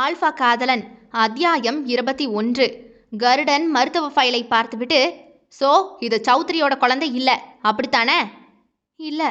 Alpha காதலன் அத்தியாயம் இருபத்தி ஒன்று. கருடன் மருத்துவ ஃபைலை பார்த்துவிட்டு ஸோ இது சௌத்ரியோட குழந்தை இல்லை அப்படித்தானே? இல்லை.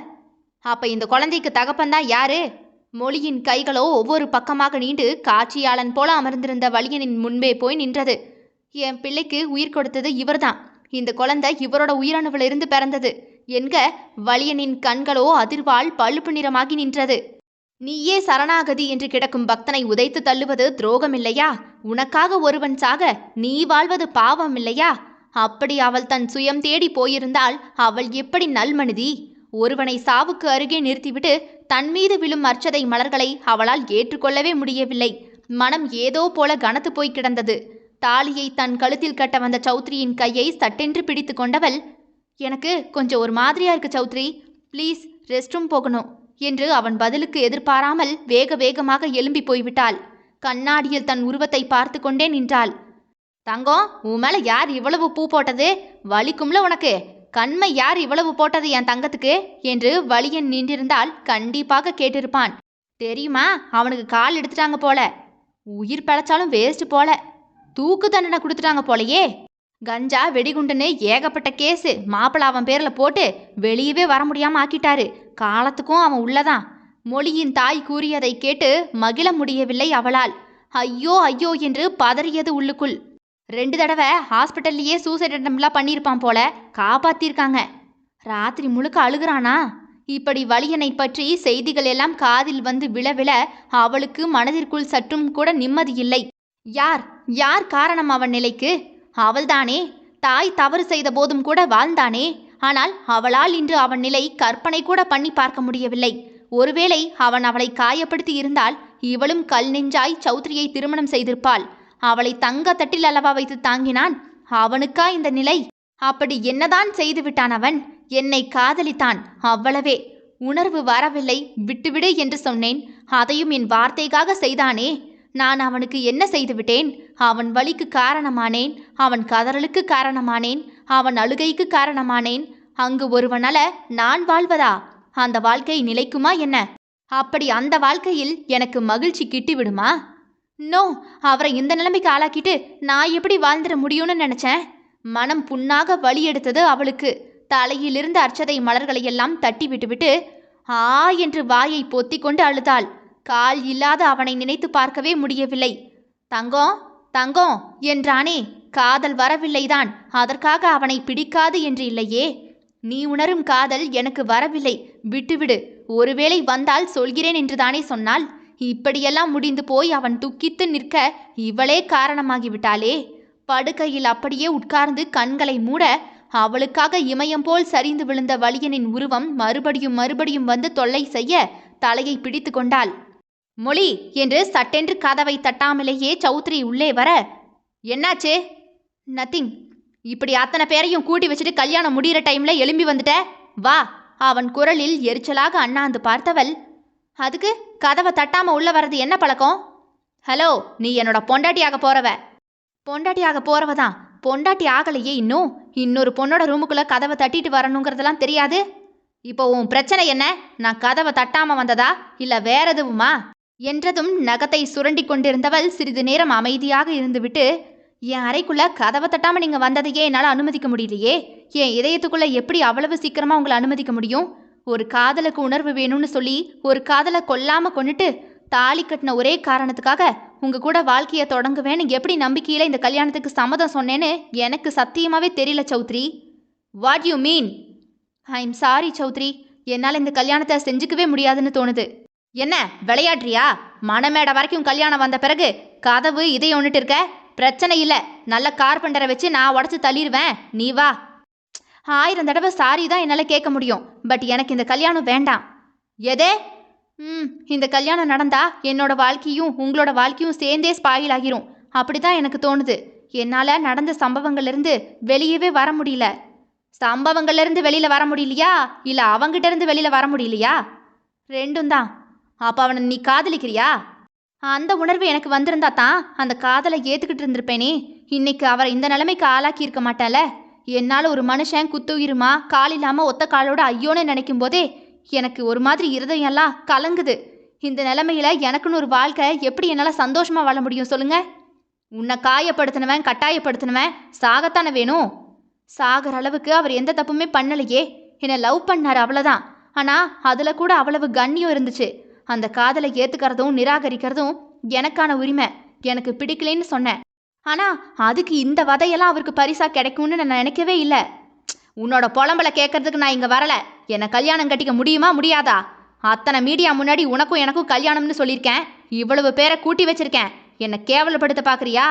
அப்போ இந்த குழந்தைக்கு தகப்பந்தான் யாரு? மொழியின் கைகளோ ஒவ்வொரு பக்கமாக நீண்டு காட்சியாளன் போல அமர்ந்திருந்த வலியனின் முன்பே போய் நின்றது. என் பிள்ளைக்கு உயிர் கொடுத்தது இவர்தான். இந்த குழந்தை இவரோட உயிரணுவிலிருந்து பிறந்தது. என்க வலியனின் கண்களோ அதிர்வால் பழுப்பு நிறமாகி நின்றது. நீயே சரணாகதி என்று கிடக்கும் பக்தனை உதைத்து தள்ளுவது துரோகமில்லையா? உனக்காக ஒருவன் சாக நீ வாழ்வது பாவம் இல்லையா அப்படி அவள் தன் சுயம் தேடி போயிருந்தால் அவள் எப்படி நல்மனிதி? ஒருவனை சாவுக்கு அருகே நிறுத்திவிட்டு தன் மீது விழும் அர்ச்சதை மலர்களை அவளால் ஏற்றுக்கொள்ளவே முடியவில்லை. மனம் ஏதோ போல கனத்து போய் கிடந்தது. தாலியை தன் கழுத்தில் கட்ட வந்த சௌத்ரியின் கையை சட்டென்று பிடித்து கொண்டவள் எனக்கு கொஞ்சம் ஒரு மாதிரியா இருக்கு சௌத்ரி. ப்ளீஸ் ரெஸ்ட் ரூம் போகணும். என்று அவன் பதிலுக்கு எதிர்பாராமல் வேக வேகமாக எழும்பி போய்விட்டாள். கண்ணாடியில் தன் உருவத்தை பார்த்து கொண்டே நின்றாள். தங்கம் உன் மேல யார் இவ்வளவு பூ போட்டது? வலிக்கும்ல உனக்கு? கண்மை யார் இவ்வளவு போட்டது என் தங்கத்துக்கு? என்று வலியன் நின்றிருந்தால் கண்டிப்பாக கேட்டிருப்பான். தெரியுமா? அவனுக்கு கால் எடுத்துட்டாங்க போல. உயிர் பிழைச்சாலும் வேஸ்ட் போல. தூக்கு தண்டனை கொடுத்துட்டாங்க போலயே. கஞ்சா வெடிகுண்டுன்னு ஏகப்பட்ட கேஸு மாப்பிள அவன் பேரில் போட்டு வெளியவே வர முடியாம ஆக்கிட்டாரு. காலத்துக்கும் அவன் உள்ளதான். மொழியின் தாய் கூறியதை கேட்டு மகிழ முடியவில்லை அவளால். ஐயோ ஐயோ என்று பதறியது உள்ளுக்குள். ரெண்டு தடவை ஹாஸ்பிட்டல்லையே சூசைட் அட்டம்லாம் பண்ணியிருப்பான் போல காப்பாத்திருக்காங்க. ராத்திரி முழுக்க அழுகுறானா? இப்படி வலியனை பற்றி செய்திகள் எல்லாம் காதில் வந்து விழ விழ அவளுக்கு மனதிற்குள் சற்றும் கூட நிம்மதி இல்லை. யார் யார் காரணம் அவன் நிலைக்கு? அவள்தானே? தாய் தவறு செய்த போதும் கூட வாழ்ந்தானே? ஆனால் அவளால் இன்று அவன் நிலை கற்பனை கூட பண்ணி பார்க்க முடியவில்லை. ஒருவேளை அவன் அவளை காயப்படுத்தி இருந்தால் இவளும் கல் நெஞ்சாய் சௌத்ரியை திருமணம் செய்திருப்பாள். அவளை தங்க தட்டில் அளவா வைத்து தாங்கினான்? அவனுக்கா இந்த நிலை? அப்படி என்னதான் செய்துவிட்டான் அவன்? என்னை காதலித்தான் அவ்வளவே. உணர்வு வரவில்லை விட்டுவிடு என்று சொன்னேன். அதையும் என் வார்த்தைக்காக செய்தானே? நான் அவனுக்கு என்ன செய்துவிட்டேன் அவன் வழிக்கு காரணமானேன்? அவன் கதறலுக்கு காரணமானேன்? அவன் அழுகைக்கு காரணமானேன். அங்கு ஒருவனால நான் வாழ்வதா? அந்த வாழ்க்கை நிலைக்குமா என்ன? அப்படி அந்த வாழ்க்கையில் எனக்கு மகிழ்ச்சி கிட்டி விடுமா நோ அவரை இந்த நிலைமைக்கு ஆளாக்கிட்டு நான் எப்படி வாழ்ந்துட முடியும்னு நினைச்சேன். மனம் புண்ணாக வலி எடுத்தது அவளுக்கு. தலையிலிருந்து அர்ச்சதை மலர்களை எல்லாம் தட்டி விட்டுவிட்டு ஆ என்று வாயை பொத்தி கொண்டு அழுதாள். கால் இல்லாத அவனை நினைத்து பார்க்கவே முடியவில்லை. தங்கம் தங்கம் என்றானே. காதல் வரவில்லைதான். அதற்காக அவனை பிடிக்காது என்று இல்லையே. நீ உணரும் காதல் எனக்கு வரவில்லை. விட்டுவிடு. ஒருவேளை வந்தால் சொல்கிறேன் என்றுதானே சொன்னாள் இப்படியெல்லாம் முடிந்து போய் அவன் துக்கித்து நிற்க இவளே காரணமாகிவிட்டாளே. படுக்கையில் அப்படியே உட்கார்ந்து கண்களை மூட அவளுக்காக இமயம் போல் சரிந்து விழுந்த வலியனின் உருவம் மறுபடியும் மறுபடியும் வந்து தொல்லை செய்ய தலையை பிடித்து கொண்டாள். மொழி என்று சட்டென்று கதவை தட்டாமலேயே சௌத்ரி உள்ளே வர என்னாச்சே? நத்திங் இப்படி அத்தனை பேரையும் கூட்டி வச்சுட்டு கல்யாணம் முடிகிற டைம்ல எழும்பி வந்துட்ட? வா. அவன் குரலில் எரிச்சலாக அண்ணாந்து பார்த்தவள். அதுக்கு கதவை தட்டாம உள்ள வர்றது என்ன பழக்கம்? ஹலோ நீ என்னோட பொண்டாட்டியாக போறவ. பொண்டாட்டியாக போறவ தான். பொண்டாட்டி ஆகலையே இன்னும். இன்னொரு பொண்ணோட ரூமுக்குள்ள கதவை தட்டிட்டு வரணுங்கிறதெல்லாம் தெரியாது. இப்போ உன் பிரச்சனை என்ன? நான் கதவை தட்டாம வந்ததா? இல்ல வேற எதுவுமா? என்றதும் நகத்தை சுரண்டி கொண்டிருந்தவள் சிறிது நேரம் அமைதியாக இருந்துவிட்டு என் அறைக்குள்ள கதவை தட்டாம நீங்க வந்ததையே என்னால் அனுமதிக்க முடியலையே. என் இதயத்துக்குள்ள எப்படி அவ்வளவு சீக்கிரமா உங்களை அனுமதிக்க முடியும்? ஒரு காதலுக்கு உணர்வு வேணும்னு சொல்லி ஒரு காதலை கொல்லாம கொண்டுட்டு தாலி கட்டின ஒரே காரணத்துக்காக உங்க கூட வாழ்க்கையை தொடங்குவேன்னு எப்படி நம்பிக்கையில இந்த கல்யாணத்துக்கு சம்மதம் சொன்னேன்னு எனக்கு சத்தியமாவே தெரியல Chaudhary. What you mean I am sorry Chaudhary. என்னால் இந்த கல்யாணத்தை செஞ்சுக்கவே முடியாதுன்னு தோணுது. என்ன விளையாடுறியா? மணமேடை வரைக்கும் கல்யாணம் வந்த பிறகு கதவு இதை ஒன்றுட்டு இருக்க? பிரச்சனை இல்லை. நல்ல கார்பெண்டரை வச்சு நான் உடச்சி தள்ளிடுவேன் நீ வா. ஆயிரம் தடவை சாரி தான் என்னால் கேட்க முடியும். பட் எனக்கு இந்த கல்யாணம் வேண்டாம். எதே? ம் இந்த கல்யாணம் நடந்தா என்னோட வாழ்க்கையும் உங்களோட வாழ்க்கையும் சேர்ந்தே ஸ்பாயில் ஆகிரும். அப்படி தான் எனக்கு தோணுது. என்னால் நடந்த சம்பவங்கள்லேருந்து வெளியவே வர முடியல. சம்பவங்கள்லேருந்து வெளியில் வர முடியலையா? இல்லை அவங்ககிட்ட இருந்து வெளியில் வர முடியலையா? ரெண்டும் தான். அப்போ அவனை நீ காதலிக்கிறியா? அந்த உணர்வு எனக்கு வந்திருந்தா தான் அந்த காதலை ஏற்றுக்கிட்டு இருந்திருப்பேனே. இன்னைக்கு அவரை இந்த நிலைமைக்கு ஆளாக்கி இருக்க மாட்டால? என்னால் ஒரு மனுஷன் குத்துயிருமா கால் இல்லாமல் ஒத்த காலோட ஐயோன்னு நினைக்கும் போதே எனக்கு ஒரு மாதிரி இருதயம்லாம் கலங்குது. இந்த நிலைமையில எனக்குன்னு ஒரு வாழ்க்கை எப்படி என்னால் சந்தோஷமா வாழ முடியும் சொல்லுங்க. உன்னை காயப்படுத்தினவன் கட்டாயப்படுத்தினவன் சாகத்தானே வேணும். சாகிற அளவுக்கு அவர் எந்த தப்புமே பண்ணலையே. என்னை லவ் பண்ணார் அவ்வளோதான் ஆனால் அதில் கூட அவ்வளவு கண்ணியம் இருந்துச்சு. அந்த காதலை ஏத்துக்கிறதும் நிராகரிக்கிறதும் எனக்கான உரிமை. எனக்கு பிடிக்கலன்னு சொன்னேன். ஆனால் அதுக்கு இந்த வதையெல்லாம் அவருக்கு பரிசா கிடைக்கும்னு நான் நினைக்கவே இல்லை. உன்னோட புலம்பலை கேட்கறதுக்கு நான் இங்கே வரல. என்னை கல்யாணம் கட்டிக்க முடியுமா முடியாதா? அத்தனை மீடியா முன்னாடி உனக்கும் எனக்கும் கல்யாணம்னு சொல்லியிருக்கேன். இவ்வளவு பேரை கூட்டி வச்சிருக்கேன். என்னை கேவலப்படுத்த பார்க்குறியா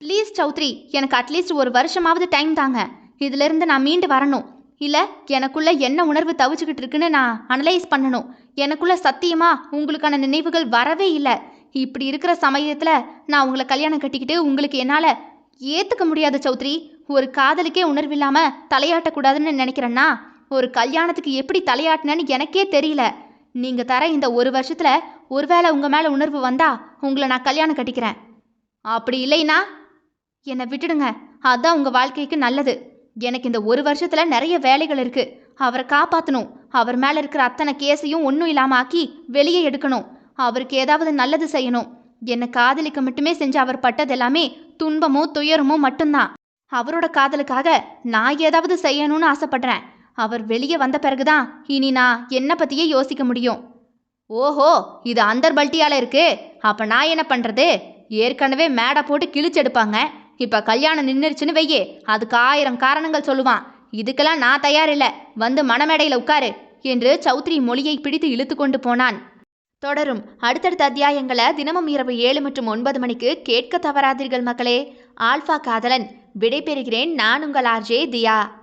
ப்ளீஸ் சௌத்ரி எனக்கு அட்லீஸ்ட் ஒரு வருஷமாவது டைம் தாங்க. இதிலிருந்து நான் மீண்டு வரணும். இல்லை எனக்குள்ளே என்ன உணர்வு தவிச்சுக்கிட்டு இருக்குன்னு நான் அனலைஸ் பண்ணணும். எனக்குள்ளே சத்தியமா உங்களுக்கான நினைவுகள் வரவே இல்லை. இப்படி இருக்கிற சமயத்தில் நான் உங்களை கல்யாணம் கட்டிக்கிட்டு உங்களுக்கு என்னால் ஏற்றுக்க முடியாது சௌத்ரி. ஒரு காதலுக்கே உணர்வில்லாமல் தலையாட்டக்கூடாதுன்னு நினைக்கிறேன்னா ஒரு கல்யாணத்துக்கு எப்படி தலையாட்டினேன்னு எனக்கே தெரியல. நீங்கள் தர இந்த ஒரு வருஷத்தில் ஒருவேளை உங்கள் மேலே உணர்வு வந்தா உங்களை நான் கல்யாணம் கட்டிக்கிறேன். அப்படி இல்லைனா என்னை விட்டுடுங்க. அதுதான் உங்கள் வாழ்க்கைக்கு நல்லது. எனக்கு இந்த ஒரு வருஷத்தில் நிறைய வேலைகள் இருக்குது அவரை காப்பாற்றணும் அவர் மேலே இருக்கிற அத்தனை கேஸையும் ஒன்றும் இல்லாமல் ஆக்கி வெளியே எடுக்கணும். அவருக்கு ஏதாவது நல்லது செய்யணும். என்னை காதலிக்க மட்டுமே செஞ்ச அவர் பட்டது எல்லாமே துன்பமோ துயரமோ மட்டும்தான். அவரோட காதலுக்காக நான் ஏதாவது செய்யணும்னு ஆசைப்படுறேன். அவர் வெளியே வந்த பிறகுதான் இனி நான் என்னை பற்றியே யோசிக்க முடியும். ஓஹோ இது அந்தர் பல்ட்டியால இருக்கு. அப்ப நான் என்ன பண்றது? ஏற்கனவே மேடை போட்டு கிழிச்செடுப்பாங்க இப்ப கல்யாணம் நின்றுருச்சுன்னு வையே அதுக்கு ஆயிரம் காரணங்கள் சொல்லுவான். இதுக்கெல்லாம் நான் தயாரில்லை வந்து மணமேடையில் உட்காரு என்று சௌத்ரி மொழியை பிடித்து இழுத்து கொண்டு போனான். தொடரும். அடுத்தடுத்த அத்தியாயங்களை தினமும் இரவு ஏழு மற்றும் ஒன்பது மணிக்கு கேட்க தவறாதீர்கள் மக்களே. ஆல்ஃபா காதலன் விடைபெறுகிறேன் நான் உங்கள் ஆர்ஜே தியா.